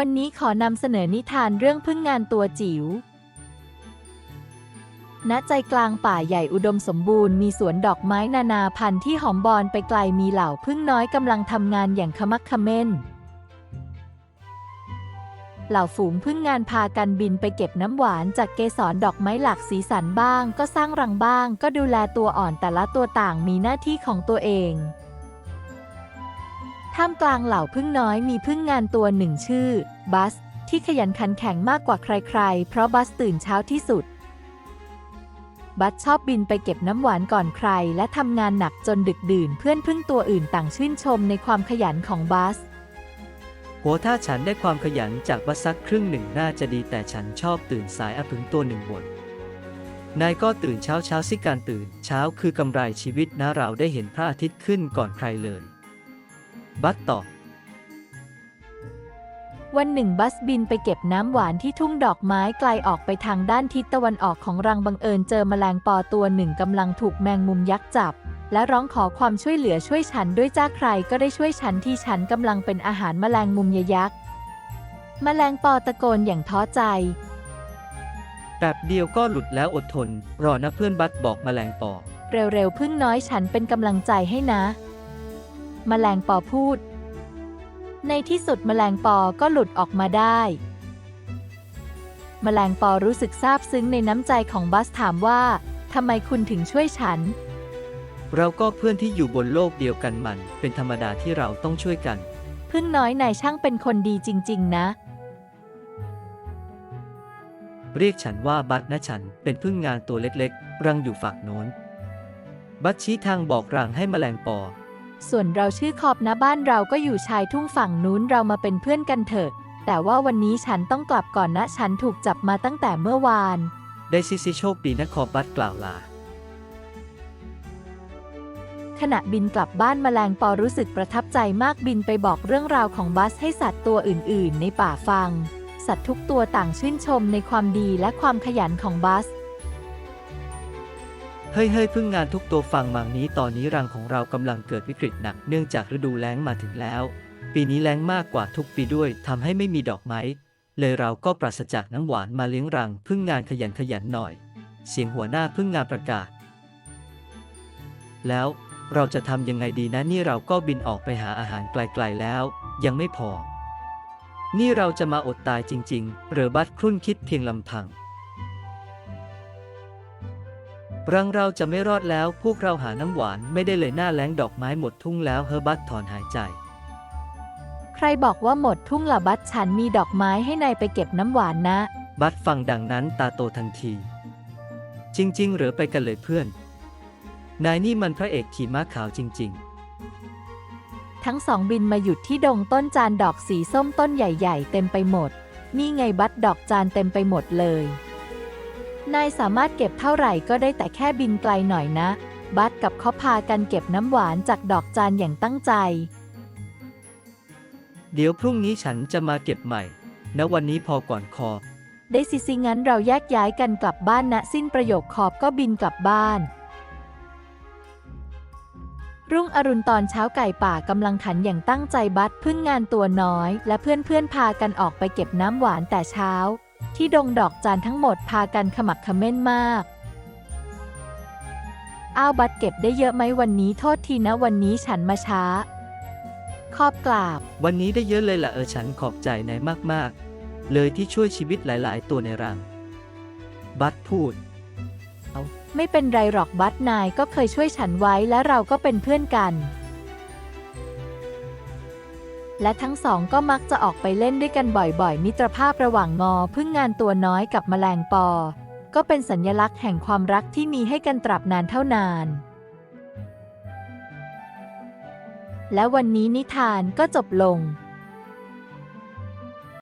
วันนี้ขอนำเสนอนิทานเรื่องพึ่งงานตัวจิ๋ว ณ ใจกลางป่าใหญ่อุดมสมบูรณ์มีสวนดอกไม้นานาพันธุ์ที่หอมบอนไปไกลมีเหล่าพึ่งน้อยกำลังทำงานอย่างขมักเขม้น เหล่าฝูงพึ่งงานพากันบินไปเก็บน้ำหวานจากเกสรดอกไม้หลากสีสันบ้าง ก็สร้างรังบ้าง ก็ดูแลตัวอ่อนแต่ละตัวต่างมีหน้าที่ของตัวเอง ท่ามกลางเหล่าพึ่งน้อยมีพึ่งงานตัวหนึ่งชื่อ บัส ที่ขยันขันแข็งมากกว่าใครๆ เพราะบัสตื่นเช้าที่สุด บัสชอบบินไปเก็บน้ำหวานก่อนใคร และทำงานหนักจนดึกดื่นเพื่อนพึ่งตัวอื่นต่างชื่นชมในความขยันของบัสโหถ้าฉันได้ความขยันจากบัสซักครึ่งหนึ่งน่าจะดีแต่ฉันชอบตื่นสายอพึงตัวหนึ่งบนนายก็ตื่นเช้าเช้าสิการตื่น เช้าคือกำไรชีวิตนะเราได้เห็นพระอาทิตย์ขึ้นก่อนใครเลย บัสตอบวันหนึ่งบัสบินไปเก็บน้ำหวานที่ทุ่งดอกไม้ไกลออกไปทางด้านทิศตะวันออกของรังบังเอิญเจอแมลงปอตัวหนึ่งกำลังถูกแมงมุมยักษ์จับ และร้องขอความช่วยเหลือช่วยฉันด้วยจ้าใครก็ได้ช่วยฉันที่ฉันกำลังเป็นอาหารแมลงมุมยักษ์แมลงปอตะโกนอย่างท้อใจ แบบเดียวก็หลุดแล้วอดทน รอนะเพื่อนบัสบอกแมลงปอ เร็วๆพึ่งน้อยฉันเป็นกำลังใจให้นะ แมลงปอพูด ในที่สุดแมลงปอก็หลุดออกมาได้แมลงปอรู้สึกซาบซึ้งในน้ำใจของบัสถามว่าทำไมคุณถึงช่วยฉัน เราก็เพื่อนที่อยู่บนโลกเดียวกันมัน เป็นธรรมดาที่เราต้องช่วยกัน พึ่งน้อยนายช่างเป็นคนดีจริง ๆ นะ เรียกฉันว่าบัสนะฉันเป็นพึ่งงานตัวเล็กๆ รังอยู่ฝั่งโน้น บัสชี้ทางบอกรังให้แมลงปอ ส่วนเราชื่อขอบนะบ้านเราก็อยู่ชายทุ่งฝั่งนู้นเรามาเป็นเพื่อนกันเถอะ แต่ว่าวันนี้ฉันต้องกลับก่อนนะฉันถูกจับมาตั้งแต่เมื่อวาน ได้ซิซิโชคดีนะขอบบัสกล่าวลา ขณะบินกลับบ้านแมลงปอรู้สึกประทับใจมากบินไปบอกเรื่องราวของบัสให้สัตว์ตัวอื่น ๆ ในป่าฟัง สัตว์ทุกตัวต่างชื่นชมในความดีและความขยันของบัส เฮ้ยเฮ้ยพึ่งงานทุกตัวฟังมังนี้ตอนนี้รังของเรากำลังเกิดวิกฤตหนักเนื่องจากฤดูแล้งมาถึงแล้ว ปีนี้แล้งมากกว่าทุกปีด้วยทำให้ไม่มีดอกไม้เลยเราก็ปราศจากน้ำหวานมาเลี้ยงรังพึ่งงานขยันขยันหน่อย เสียงหัวหน้าพึ่งงานประกาศ แล้วเราจะทำยังไงดีนะนี่เราก็บินออกไปหาอาหารไกลๆแล้ว ยังไม่พอ นี่เราจะมาอดตายจริงๆหรือบัดครุ่นคิดเพียงลำพัง รังเราจะไม่รอดแล้ว พวกเราหาน้ำหวานไม่ได้เลยหน้าแล้งดอกไม้หมดทุ่งแล้วเฮอร์บัตถอนหายใจ ใครบอกว่าหมดทุ่งละบัสฉันมีดอกไม้ให้นายไปเก็บน้ำหวานนะ บัตฟังดังนั้นตาโตทันที จริง ๆ หรือไปกันเลยเพื่อน นายนี่มันพระเอกขี่ม้าขาวจริงทั้งสองบินมาหยุดที่ดงต้นจานดอกสีส้มต้นใหญ่ ๆ เต็มไปหมด นี่ไงบัสดอกจานเต็มไปหมดเลย นายสามารถเก็บเท่าไหร่ก็ได้แต่แค่บินไกลหน่อยนะ บัสกับเขาพากันเก็บน้ำหวานจากดอกจานอย่างตั้งใจๆเดี๋ยวพรุ่งนี้ฉันจะมาเก็บใหม่ณวันนี้พอก่อนคอ ได้สิสิงั้นเราแยกย้ายกันกลับบ้านนะ สิ้นประโยคขอบก็บินกลับบ้าน รุ่งอรุณตอนเช้าไก่ป่ากำลังขันอย่างตั้งใจบัดพึ่งงานตัวน้อย และเพื่อนๆพากันออกไปเก็บน้ำหวานแต่เช้า ที่ดงดอกจานทั้งหมดพากันขมักเขม้นมากอ้าวบัดเก็บได้เยอะไหมวันนี้โทษทีนะวันนี้ฉันมาช้า ขอบกราบ วันนี้ได้เยอะเลยล่ะเออฉันขอบใจนายมากๆ เลยที่ช่วยชีวิตหลาย ๆ ตัวในรัง บัตพูด ไม่เป็นไรหรอกบัสนายก็เคยช่วยฉันไว้และเราก็เป็นเพื่อนกัน และทั้งสองก็มักจะออกไปเล่นด้วยกันบ่อยๆ มิตรภาพระหว่างงอพึ่งงานตัวน้อยกับแมลงปอ ก็เป็นสัญลักษณ์แห่งความรักที่มีให้กันตราบนานเท่านาน และวันนี้นิทานก็จบลง